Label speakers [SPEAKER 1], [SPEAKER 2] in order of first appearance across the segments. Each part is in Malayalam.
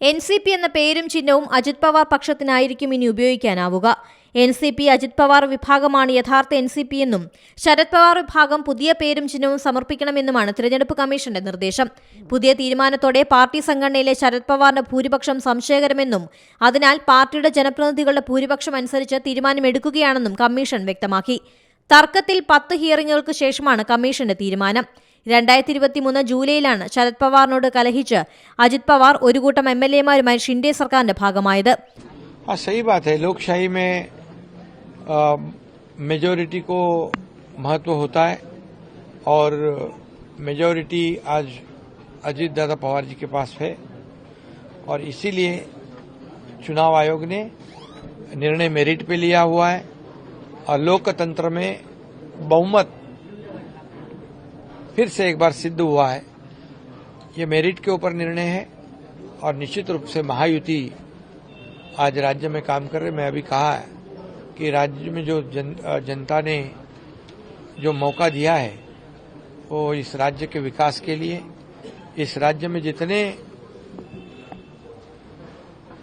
[SPEAKER 1] എൻ സി പി എന്ന പേരും ചിഹ്നവും അജിത് പവാർ പക്ഷത്തിനായിരിക്കും ഇനി ഉപയോഗിക്കാനാവുക. N C P Ajit Pawar വിഭാഗമാണ് യഥാർത്ഥ എൻ സി പി എന്നും ശരത് പവാർ വിഭാഗം പുതിയ പേരും ചിഹ്നവും സമർപ്പിക്കണമെന്നുമാണ് തിരഞ്ഞെടുപ്പ് കമ്മീഷന്റെ നിർദ്ദേശം. പുതിയ തീരുമാനത്തോടെ പാർട്ടി സംഘടനയിലെ ശരത് പവാറിന്റെ ഭൂരിപക്ഷം സംശയകരമെന്നും അതിനാൽ പാർട്ടിയുടെ ജനപ്രതിനിധികളുടെ ഭൂരിപക്ഷം അനുസരിച്ച് തീരുമാനമെടുക്കുകയാണെന്നും കമ്മീഷൻ വ്യക്തമാക്കി. തർക്കത്തിൽ പത്ത് ഹിയറിംഗുകൾക്ക് ശേഷമാണ് കമ്മീഷന്റെ തീരുമാനം. രണ്ടായിരത്തി ഇരുപത്തിമൂന്ന് ജൂലൈയിലാണ് ശരത് പവാറിനോട് കലഹിച്ച് അജിത് പവാർ ഒരു കൂട്ടം എം എൽ എമാരുമായി ഷിൻഡെ സർക്കാരിന്റെ ഭാഗമായത്
[SPEAKER 2] हाँ सही बात है लोकशाही में मेजोरिटी को महत्व होता है और मेजोरिटी आज अजीत दादा पवार जी के पास है और इसीलिए चुनाव आयोग ने निर्णय मेरिट पे लिया हुआ है और लोकतंत्र में बहुमत फिर से एक बार सिद्ध हुआ है ये मेरिट के ऊपर निर्णय है और निश्चित रूप से महायुति आज राज्य में काम कर रहे मैं अभी कहा है कि राज्य में जो जन, जनता ने जो मौका दिया है वो इस राज्य के विकास के लिए इस राज्य में जितने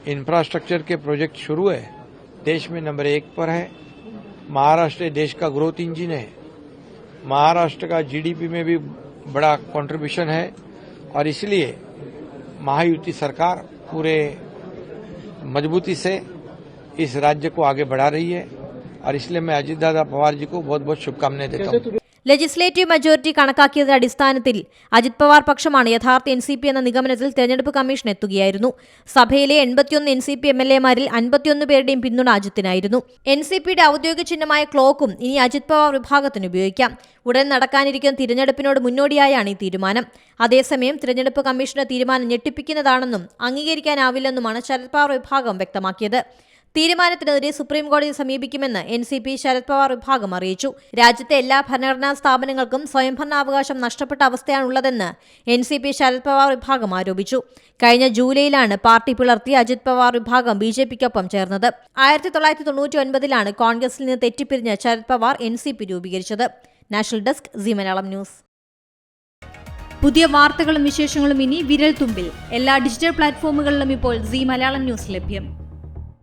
[SPEAKER 2] इंफ्रास्ट्रक्चर के प्रोजेक्ट शुरू है देश में नंबर एक पर है। महाराष्ट्र देश का ग्रोथ इंजिन है। महाराष्ट्र का जीडीपी में भी बड़ा कंट्रीब्यूशन है और इसलिए महायुति सरकार पूरे मजबूती से इस राज्य को आगे बढ़ा रही है और इसलिए मैं अजीत दादा पवार जी को बहुत बहुत शुभकामनाएँ देता हूँ।
[SPEAKER 1] ലെജിസ്ലേറ്റീവ് മെജോറിറ്റി കണക്കാക്കിയതിന്റെ അടിസ്ഥാനത്തിൽ അജിത് പവാർ പക്ഷമാണ് യഥാർത്ഥ എൻ സി പി എന്ന നിഗമനത്തിൽ തെരഞ്ഞെടുപ്പ് കമ്മീഷൻ എത്തുകയായിരുന്നു. സഭയിലെ എൺപത്തിയൊന്ന് N C P M L എമാരിൽ അൻപത്തിയൊന്ന് പേരുടെയും പിന്തുണ അജിത്തിനായിരുന്നു. എൻ സി പിയുടെ ഔദ്യോഗിക ചിഹ്നമായ ക്ലോക്കും ഇനി അജിത് പവാർ വിഭാഗത്തിന് ഉപയോഗിക്കാം. ഉടൻ നടക്കാനിരിക്കുന്ന തിരഞ്ഞെടുപ്പിനോട് മുന്നോടിയായാണ് ഈ തീരുമാനം. അതേസമയം തിരഞ്ഞെടുപ്പ് കമ്മീഷന്റെ തീരുമാനം ഞെട്ടിപ്പിക്കുന്നതാണെന്നും അംഗീകരിക്കാനാവില്ലെന്നുമാണ് ശരത് പവാർ വിഭാഗം വ്യക്തമാക്കിയത്. തീരുമാനത്തിനെതിരെ സുപ്രീംകോടതിയെ സമീപിക്കുമെന്ന് N C P Sharad Pawar വിഭാഗം അറിയിച്ചു. രാജ്യത്തെ എല്ലാ ഭരണഘടനാ സ്ഥാപനങ്ങൾക്കും സ്വയംഭരണാവകാശം നഷ്ടപ്പെട്ട അവസ്ഥയാണുള്ളതെന്ന് N C P Sharad Pawar വിഭാഗം ആരോപിച്ചു. കഴിഞ്ഞ ജൂലൈയിലാണ് പാർട്ടി പിളർത്തി അജിത് പവാർ വിഭാഗം ബി ജെ പിക്കൊപ്പം ചേർന്നത്. ആയിരത്തി തൊള്ളായിരത്തി തൊണ്ണൂറ്റി ഒൻപതിലാണ് കോൺഗ്രസിൽ നിന്ന് തെറ്റിപ്പിരിഞ്ഞ Sharad Pawar N C P രൂപീകരിച്ചത്. National desk C Malayalam news.
[SPEAKER 3] പുതിയ വാർത്തകളും വിശേഷങ്ങളും ഇനി വിരൽ തുമ്പിൽ. എല്ലാ ഡിജിറ്റൽ പ്ലാറ്റ്ഫോമുകളിലും ഇപ്പോൾ സി മലയാളം ന്യൂസ് ലഭ്യം.